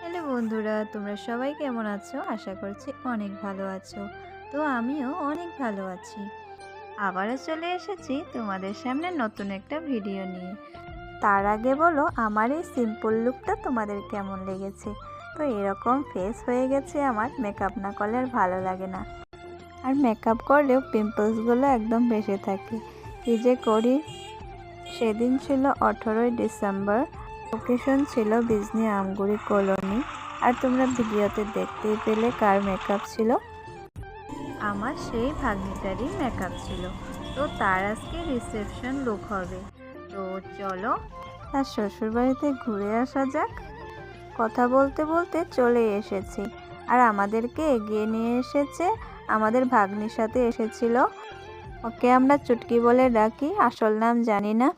Hello বন্ধুরা, তোমরা সবাই কেমন আছো? আশা করছি অনেক ভালো আছো। তো আমিও অনেক ভালো আছি। আবারও চলে এসেছি তোমাদের সামনে নতুন একটা ভিডিও নিয়ে। তার আগে বলো, আমার এই সিম্পল লুকটা তোমাদের কেমন লেগেছে? তো এরকম ফেস হয়ে গেছে আমার মেকআপ না করলে আর ভালো লাগে না। আর মেকআপ করলেও পিম্পলসগুলো একদম বেশি থাকে। কী যে করি, সেদিন ছিল আঠেরোই ডিসেম্বর। লোকেশন ছিল বিজনি আমগুড়ি কলোনি আর তোমরা ভিডিওতে দেখতেই পেলে কার মেকআপ ছিল। আমার সেই ভাগ্নিটারই মেকআপ ছিল। তো তার আজকে রিসেপশন লুক হবে। তো চলো, তার শ্বশুরবাড়িতে ঘুরে আসা যাক। কথা বলতে বলতে চলে এসেছি। আর আমাদেরকে এগিয়ে নিয়ে এসেছে আমাদের ভাগ্নির সাথে এসেছিল। ওকে আমরা চুটকি বলে ডাকি, আসল নাম জানি না।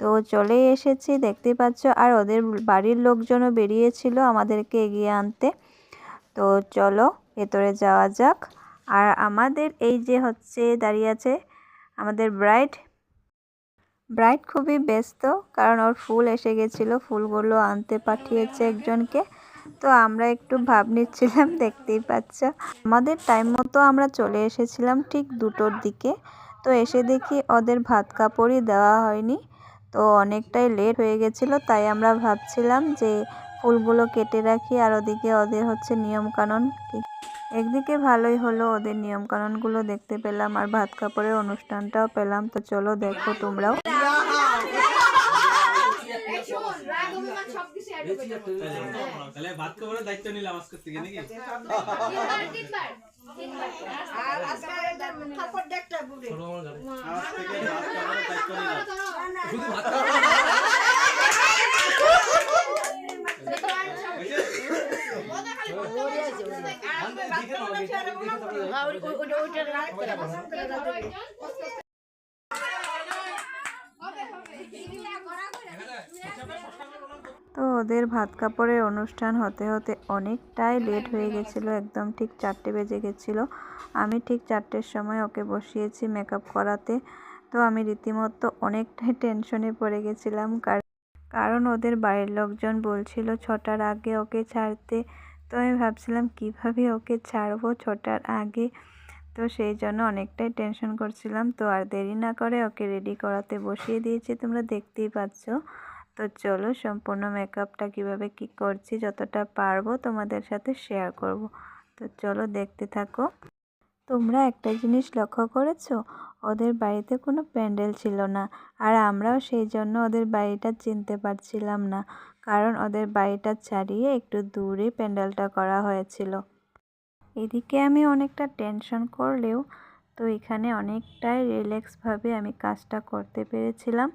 তো চলে এসেছি, দেখতে পাচ্ছ। আর ওদের বাড়ির লোকজনও বেরিয়েছিল আমাদেরকে এগিয়ে আনতে। তো চলো, ভেতরে যাওয়া যাক। আর আমাদের এই যে হচ্ছে দাঁড়িয়ে আছে আমাদের ব্রাইড ব্রাইড খুবই ব্যস্ত, কারণ ওর ফুল এসে গেছিল, ফুলগুলো আনতে পাঠিয়েছে একজনকে। তো আমরা একটু ভাব নিচ্ছিলাম, দেখতেই পাচ্ছ। আমাদের টাইম মতো আমরা চলে এসেছিলাম ঠিক দুটোর দিকে। তো এসে দেখি ওদের ভাত কাপড়ই দেওয়া হয়নি। তো অনেকটাই লেট হয়ে গেছিল তাই আমরা ভাবছিলাম যে ফুলগুলো কেটে রাখি আর ওদিকে ওদের হচ্ছে নিয়মকানুন। একদিকে ভালোই হলো ওদের নিয়মকানুনগুলো দেখতে পেলাম আর ভাত কাপড়ের অনুষ্ঠানটাও পেলাম। তো চলো দেখো তোমরাও। তাহলে ভাত দায়িত্ব নিলাম আজকের থেকে নাকি আর আজকে বুড়ি আজ থেকে ভাত খাবারের দায়িত্ব নিলাম তো ওদের ভাত কাপড়ের অনুষ্ঠান হতে হতে অনেকটাই লেট হয়ে গেছিল, একদম ঠিক চারটে বেজে গেছিল। আমি ঠিক চারটের সময় ওকে বসিয়েছি মেকআপ করাতে। তো আমি রীতিমতো অনেকটাই টেনশনে পড়ে গেছিলাম কারণ ওদের বাড়ির লোকজন বলছিল, ছটার আগে ওকে ছাড়তে। তো আমি ভাবছিলাম, কীভাবে ওকে ছাড়বো ছটার আগে? তো সেই জন্য অনেকটাই টেনশন করছিলাম। তো আর দেরি না করে ওকে রেডি করাতে বসিয়ে দিয়েছি, তোমরা দেখতেই পাচ্ছ। তো চলো, সম্পূর্ণ মেকআপটা কীভাবে কি করছি, যতটা পারব তোমাদের সাথে শেয়ার করব। তো চলো, দেখতে থাকো। তোমরা একটা জিনিস লক্ষ্য করেছ? ওদের বাড়িতে কোনো প্যান্ডেল ছিল না, আর আমরাও সেই জন্য ওদের বাড়িটা চিনতে পারছিলাম না, কারণ ওদের বাড়িটা ছাড়িয়ে একটু দূরে প্যান্ডেলটা করা হয়েছিল। এদিকে আমি অনেকটা টেনশন করলেও তো এখানে অনেকটাই রিল্যাক্সভাবে আমি কাজটা করতে পেরেছিলাম,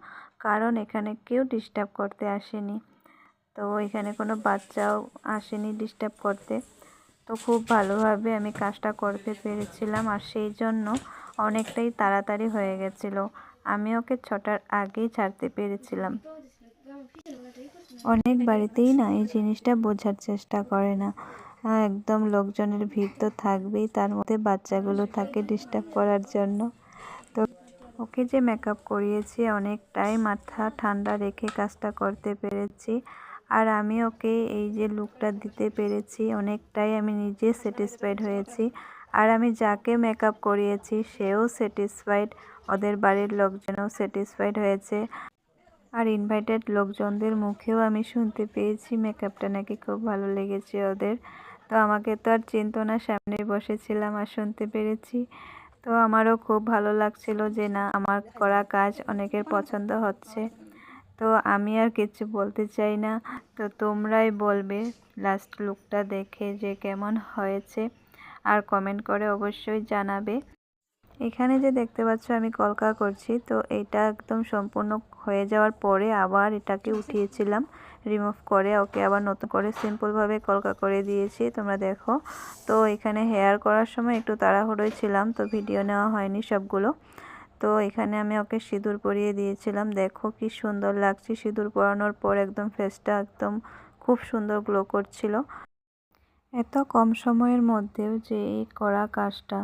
কারণ এখানে কেউ ডিস্টার্ব করতে আসেনি। তো এখানে কোনো বাচ্চাও আসেনি ডিস্টার্ব করতে। তো খুব ভালোভাবে আমি কাজটা করতে পেরেছিলাম আর সেই জন্য অনেকটাই তাড়াতাড়ি হয়ে গেছিল। আমি ওকে ছটার আগেই ছাড়তে পেরেছিলাম। অনেক বাড়িতেই না এই জিনিসটা বোঝার চেষ্টা করে না। একদম লোকজনের ভিড় তো থাকবেই, তার মধ্যে বাচ্চাগুলো থাকে ডিস্টার্ব করার জন্য। তো ওকে যে মেকআপ করিয়েছি, অনেকটাই মাথা ঠান্ডা রেখে কাজটা করতে পেরেছি। আর আমি ওকে এই যে লুকটা দিতে পেরেছি, অনেকটাই আমি নিজে স্যাটিসফাইড হয়েছি। আর আমি যাকে মেকআপ করিয়েছি, সেও স্যাটিসফাইড ওদের বাড়ির লোকজনও স্যাটিসফাইড হয়েছে। আর ইনভাইটেড লোকজনদের মুখেও আমি শুনতে পেয়েছি মেকআপটা নাকি খুব ভালো লেগেছে ওদের। তো আমাকে তো আর চিনতো না, সামনে বসেছিলাম আর শুনতে পেরেছি। তো আমারও খুব ভালো লাগছিল যে না, আমার করা কাজ অনেকের পছন্দ হচ্ছে। তো আমি আর কিছু বলতে চাই না। তো তোমরাই বলবে লাস্ট লুকটা দেখে যে কেমন হয়েছে। আর কমেন্ট করে অবশ্যই জানাবে। এখানে যে দেখতে পাচ্ছ আমি কলকা করছি। তো এটা একদম সম্পূর্ণ হয়ে যাওয়ার পরে আবার এটাকে উঠিয়েছিলাম। রিমুভ করে ওকে আবার নতুন করে সিম্পলভাবে কলকা করে দিয়েছি। তোমরা দেখো। তো এখানে হেয়ার করার সময় একটু তাড়াহুড়োই ছিলাম। তো ভিডিও নেওয়া হয়নি সবগুলো। তো এখানে আমি ওকে সিঁদুর পরিয়ে দিয়েছিলাম। দেখো কি সুন্দর লাগছে সিঁদুর পরানোর পর একদম ফেসটা একদম খুব সুন্দর গ্লো করছিল। এত কম সময়ের মধ্যেও যে এই করা কাজটা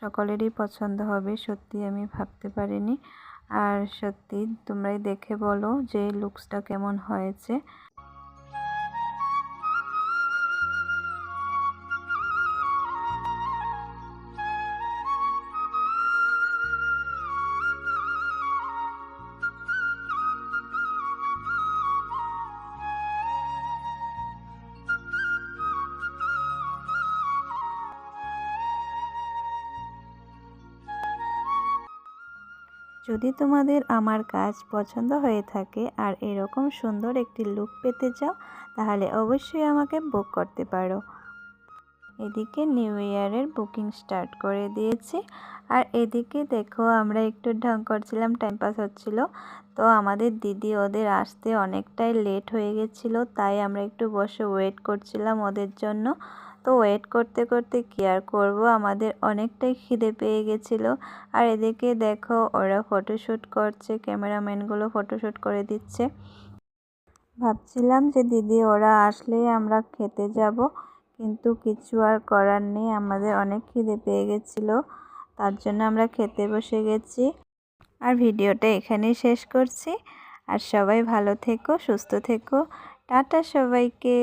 সকলেরই পছন্দ হবে সত্যি আমি ভাবতে পারিনি। আর সত্যি তোমরাই দেখে বলো যে লুকসটা কেমন হয়েছে। যদি তোমাদের আমার কাজ পছন্দ হয়ে থাকে আর এরকম সুন্দর একটি লুক পেতে চাও, তাহলে অবশ্যই আমাকে বুক করতে পারো। এদিকে নিউ ইয়ারের বুকিং স্টার্ট করে দিয়েছি। আর এদিকে দেখো, আমরা একটু ঢং করছিলাম টাইম পাস হচ্ছিল। তো আমাদের দিদি ওদের আসতে অনেকটাই লেট হয়ে গেছিল, তাই আমরা একটু বসে ওয়েট করছিলাম ওদের জন্য। তো ওয়েট করতে করতে কি আর করব। আমাদের অনেকটাই খিদে পেয়ে গেছিল। আর এদিকে দেখো, ওরা ফটোশ্যুট করছে ক্যামেরাম্যানগুলো ফটোশ্যুট করে দিচ্ছে। ভাবছিলাম যে দিদি, ওরা আসলেই আমরা খেতে যাব, কিন্তু কিছু আর করার নেই। আমাদের অনেক খিদে পেয়ে গেছিল, তার জন্য আমরা খেতে বসে গেছি। আর ভিডিওটা এখানেই শেষ করছি। আর সবাই ভালো থেকো, সুস্থ থেকো। টাটা সবাইকে।